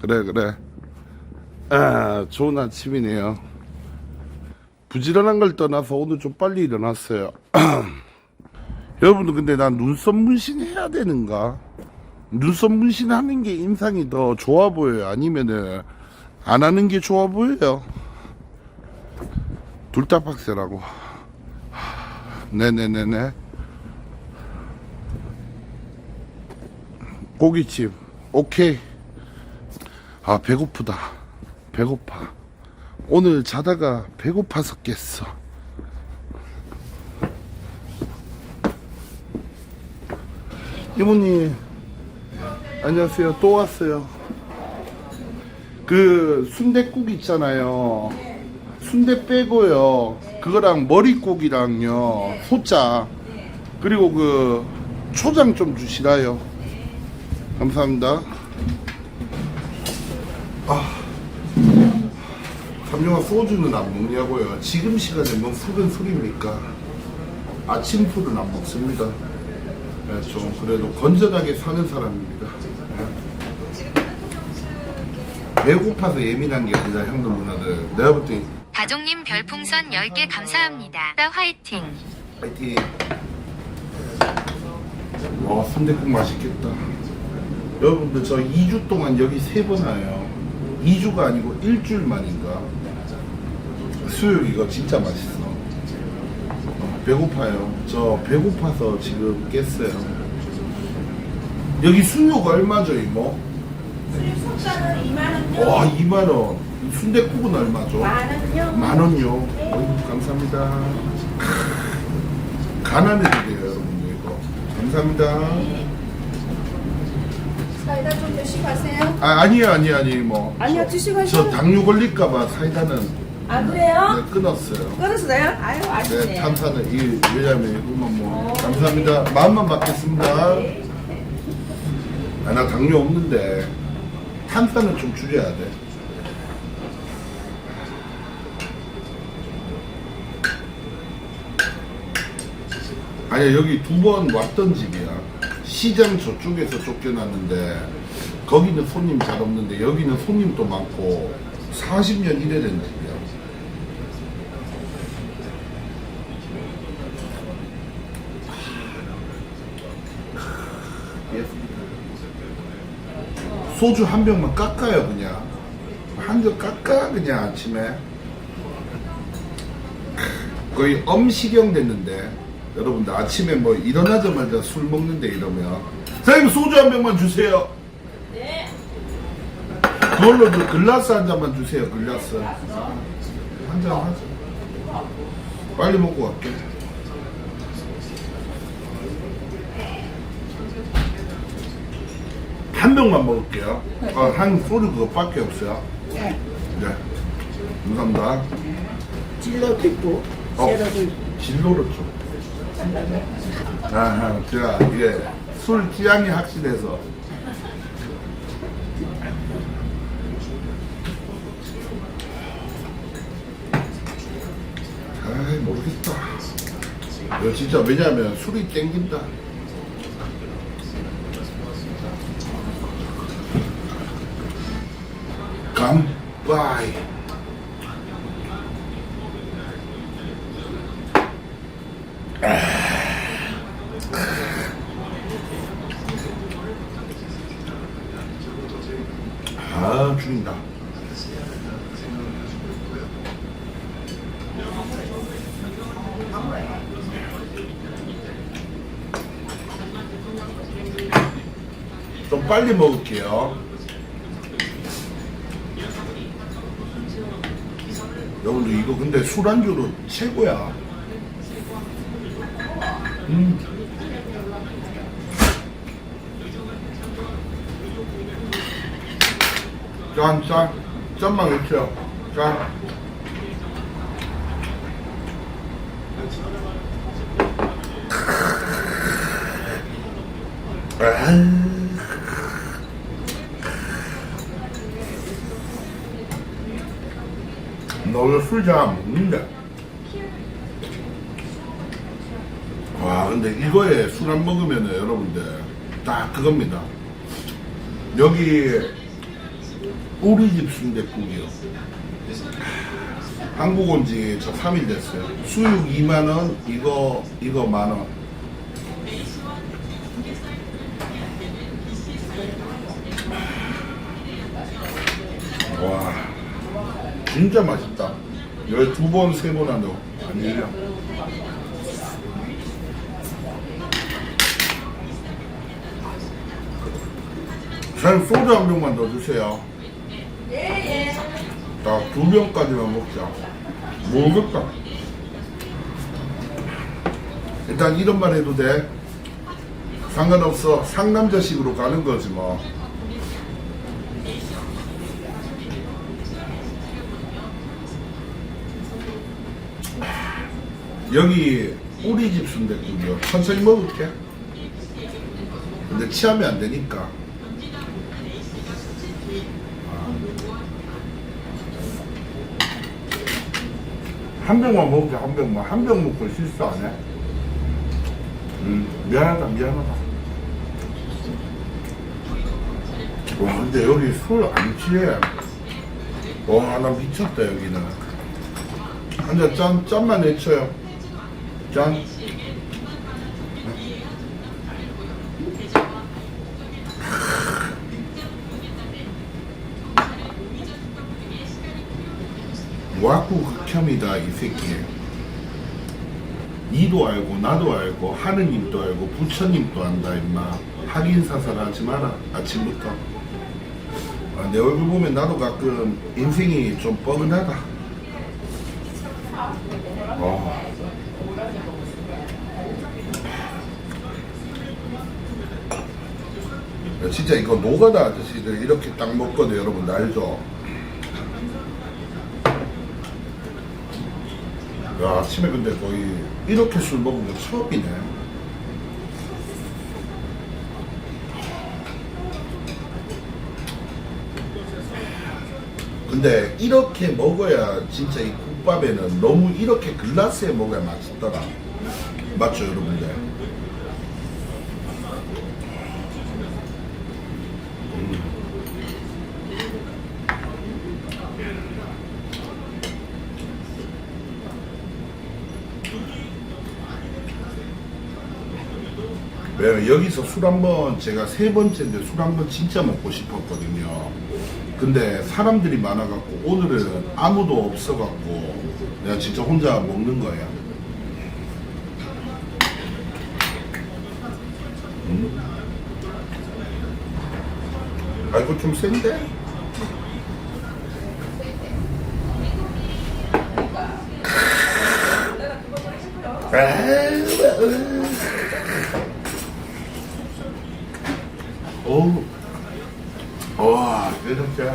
그래 그래. 아 좋은 아침이네요. 부지런한 걸 떠나서 오늘 좀 빨리 일어났어요. 여러분들 근데 난 눈썹 문신 해야 되는가? 눈썹 문신 하는 게 인상이 더 좋아 보여요? 아니면은 안 하는 게 좋아 보여요? 둘다 빡세라고. 네네네네. 고깃집. 오케이 아 배고프다. 배고파. 오늘 자다가 배고파서 깼어. 이모님 안녕하세요. 또 왔어요. 그 순댓국 있잖아요. 순대 빼고요. 그거랑 머릿고기랑요. 소자. 그리고 그 초장 좀 주시라요. 감사합니다 삼룡아 소주는 안 먹냐고요 지금 시간에 뭐 술은 술입니까 아침 술은 안 먹습니다 네, 좀 그래도 건전하게 사는 사람입니다 네. 배고파서 예민한 게 아니라 형들 누나들 내가 볼 때 다종님 별풍선 10개 감사합니다. 나 화이팅! 파이팅. 와, 순대국 맛있겠다. 여러분들, 저 2주 동안 여기 세 번 와요. 2주가 아니고 일주일 만인가. 수육 이거 진짜 맛있어. 어, 배고파요. 저 배고파서 지금 깼어요. 여기 수육 얼마죠, 이모? 숙사는 2만원요. 와, 2만원. 순대국은 얼마죠? 만원요. 만 원요. 어이, 감사합니다. 크, 가난해지게요, 여러분들 이거. 감사합니다. 사이다 좀 드시고 가세요. 아, 아니요, 아니요, 아니 뭐. 아니요, 드시고 저 가세요. 당뇨 걸릴까봐 사이다는 아, 그래요? 네, 끊었어요. 끊었어요? 아유, 네, 아시네. 탄산은 이 왜냐면 이거만 뭐 감사합니다. 마음만 받겠습니다. 아, 나 당뇨 없는데 탄산은 좀 줄여야 돼. 아니야 여기 두 번 왔던 집이야. 시장 저쪽에서 쫓겨났는데 거기는 손님 잘 없는데 여기는 손님도 많고 40년 이래된 집이야. 소주 한 병만 깎아요 그냥. 한잔 깎아 그냥 아침에. 거의 엄시경 됐는데 여러분들 아침에 뭐 일어나자마자 술 먹는데 이러면. 사장님 소주 한 병만 주세요. 네. 그걸로 그 글라스 한 잔만 주세요 글라스. 한 잔 하자. 빨리 먹고 갈게 한 병만 먹을게요. 어, 한 소주 그거밖에 없어요. 네. 네. 감사합니다. 진로도 있고, 어. 세로도 있고. 진로를 좀. 아, 제가 이게 술 취향이 확실해서. 아이 모르겠다. 이거 진짜 왜냐면 술이 땡긴다 깜빠이. 아 죽인다. 좀 빨리 먹을게요 여러분들 이거 근데 술안주로 최고야 음. 짠, 짠. 짠만 넣죠. 짠. 너 술잘 안 먹는데. 와, 근데 이거에 술 안 먹으면은 여러분들 딱 그겁니다. 여기 우리 집 순댓국이요. 한국 온 지 저 3일 됐어요. 수육 2만원, 이거, 이거 만원. 와, 진짜 맛있다. 여기 두 번, 세 번 한다고. 아니에요. 사장님 소주 한 병만 더 주세요. 예, 예. 자, 두 병까지만 먹자. 모르겠다. 일단 이런 말 해도 돼. 상관없어. 상남자식으로 가는 거지 뭐. 여기 우리 집 순댓국이요. 천천히 먹을게. 근데 취하면 안 되니까. 한 병만 먹자 한 병만 한 병 먹고 실수 안 해. 음 미안하다 미안하다. 와 근데 여기 술 안 취해. 와 나 미쳤다 여기는. 한잔 짠 짠만 외쳐요. 짠. 와꾸 극혐이다 이 새끼 니도 알고 나도 알고 하느님도 알고 부처님도 안다 임마 확인사살 하지 마라 아침부터 아, 내 얼굴 보면 나도 가끔 인생이 좀 뻐근하다 어. 진짜 이거 노가다 아저씨들 이렇게 딱 먹거든 여러분 알죠? 야, 아침에 근데 거의 이렇게 술 먹은 거 처음이네. 근데 이렇게 먹어야 진짜 이 국밥에는 너무 이렇게 글라스에 먹어야 맛있더라. 맞죠, 여러분들? 왜냐면 여기서 술 한 번 제가 세 번째인데 술 한 번 진짜 먹고 싶었거든요. 근데 사람들이 많아갖고 오늘은 아무도 없어갖고 내가 진짜 혼자 먹는 거야. 음. 아 이거 좀 센데? 에이, 어우, 와, 이렇게.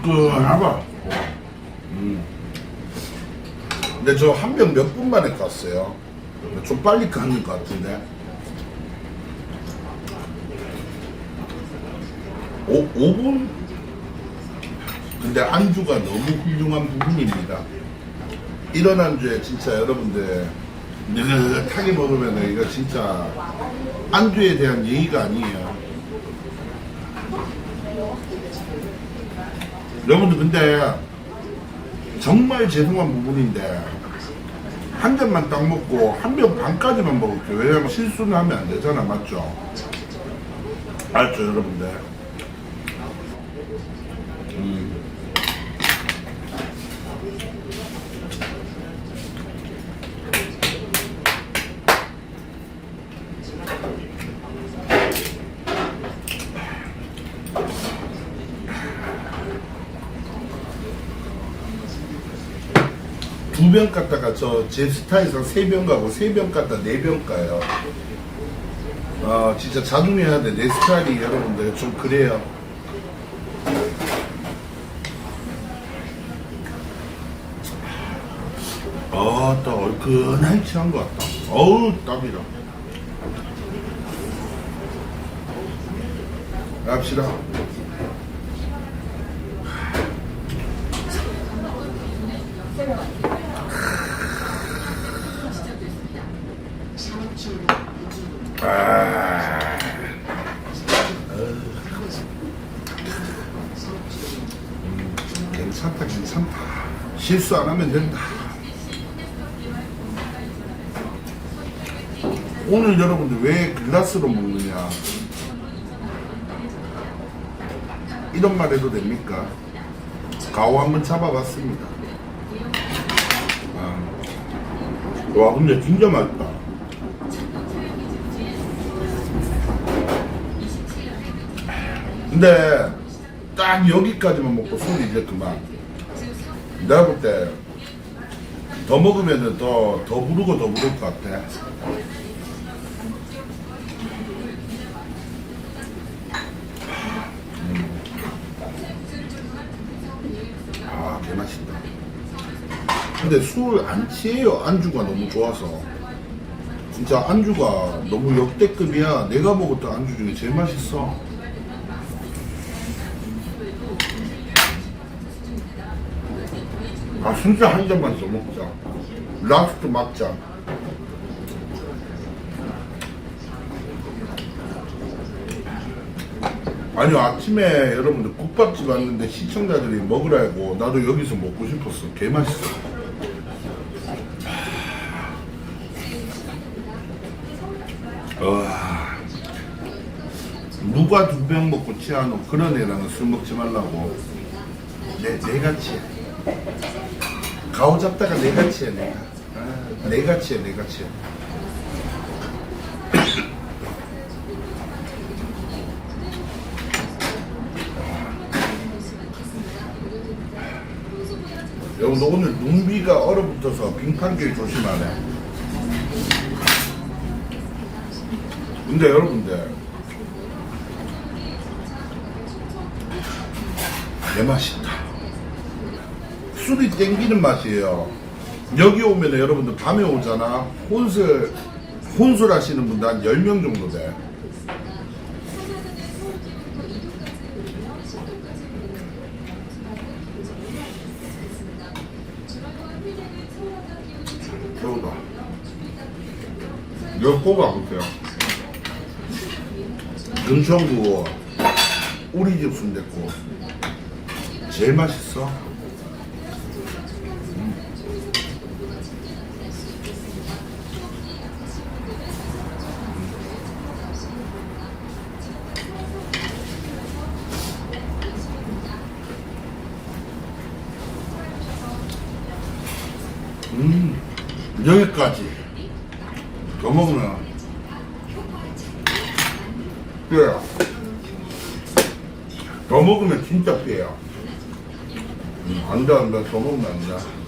뜨끈하다. 음. 근데 저 한 병 몇 분 만에 깠어요. 좀 빨리 깠는 것 같은데. 오, 5분? 근데 안주가 너무 훌륭한 부분입니다. 이런 안주에 진짜 여러분들 느긋하게 먹으면 이거 진짜 안주에 대한 예의가 아니에요. 여러분들 근데 정말 죄송한 부분인데 한 잔만 딱 먹고 한 병 반까지만 먹을게요. 왜냐면 실수는 하면 안 되잖아, 맞죠? 알죠, 여러분들? 두병 갔다가 저 제 스타에서 세병 가고 세병 갔다 네 병 가요. 아 진짜 자중해야 돼. 내 스타일이 여러분들 좀 그래요. 아따 얼큰하게 취한 것 같다. 어우 땀이다. 갑시다. 괜찮다 괜찮다. 실수 안 하면 된다. 오늘 여러분들 왜 글라스로 먹느냐? 이런 말 해도 됩니까? 가오 한번 잡아봤습니다. 아. 와 근데 진짜 맛있다 근데 딱 여기까지만 먹고 술이 이제 그만. 내가 볼 때 더 먹으면은 더, 더 부르고 더 부를 것 같아. 음. 아 개맛있다. 근데 술 안 취해요. 안주가 너무 좋아서. 진짜 안주가 너무 역대급이야. 내가 먹었던 안주 중에 제일 맛있어 아 진짜 한 잔만 더 먹자. 라스트 막자 아니요 아침에 여러분들 국밥집 왔는데 시청자들이 먹으라고 나도 여기서 먹고 싶었어. 개맛있어. 와. 누가 두 병 먹고 취하노? 그런 애랑은 술 먹지 말라고. 내, 내가 취해 가오 잡다가 내가 취해 내가. 아, 내가 취해 내가 취해 여러분 오늘 눈비가 얼어붙어서 빙판길 조심하네. 근데 여러분들 내 맛있다 술이 땡기는 맛이에요. 여기 오면 여러분들 밤에 오잖아. 혼술 혼술 하시는 분들 한 10명 정도 돼. 배우다. 이거 꼭 와보세요? 금천구 우리 집 순댓국 제일 맛있어 음 여기까지. 더 먹으면 뼈야. 더 먹으면 진짜 뼈야. 음, 안돼 안돼. 더 먹으면 안돼.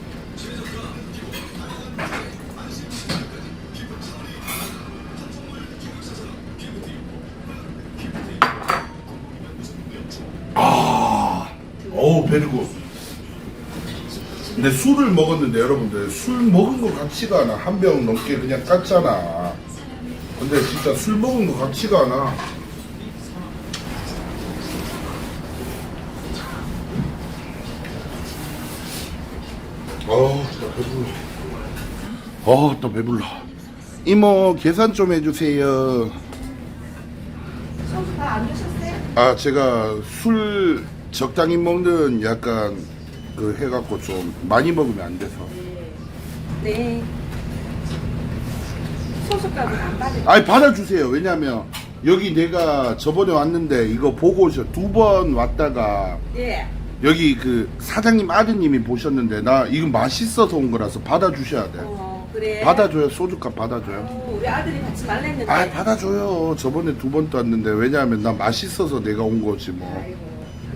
아 어우 베리고 근데 술을 먹었는데 여러분들 술 먹은 거 같지가 않아 한 병 넘게 그냥 깠잖아. 근데 진짜 술 먹은 거 같지가 않아 어우 나 배불러. 어또 배불러. 이모 계산 좀 해주세요. 소주 다안 드셨어요? 아 제가 술 적당히 먹는 약간 그 해갖고 좀 많이 먹으면 안 돼서 네. 소주값은 안 받을 아니 받아주세요 왜냐면 여기 내가 저번에 왔는데 이거 보고 오셔 두 번 왔다가 예. 여기 그 사장님 아드님이 보셨는데 나 이거 맛있어서 온 거라서 받아주셔야 돼 어, 그래. 받아줘요 소주값 받아줘요 어, 우리 아들이 같이 말랬는데. 아 받아줘요 저번에 두 번 또 왔는데 왜냐하면 나 맛있어서 내가 온 거지 뭐 아이고.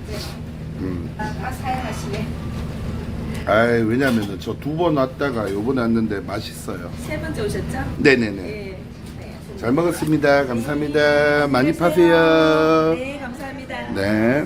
이제 음. 다, 다 사양하시네. 아이 왜냐면은 저 두 번 왔다가 요번에 왔는데 맛있어요 세 번째 오셨죠? 네네네 네. 네. 잘 먹었습니다 감사합니다 많이 파세요 네, 감사합니다. 네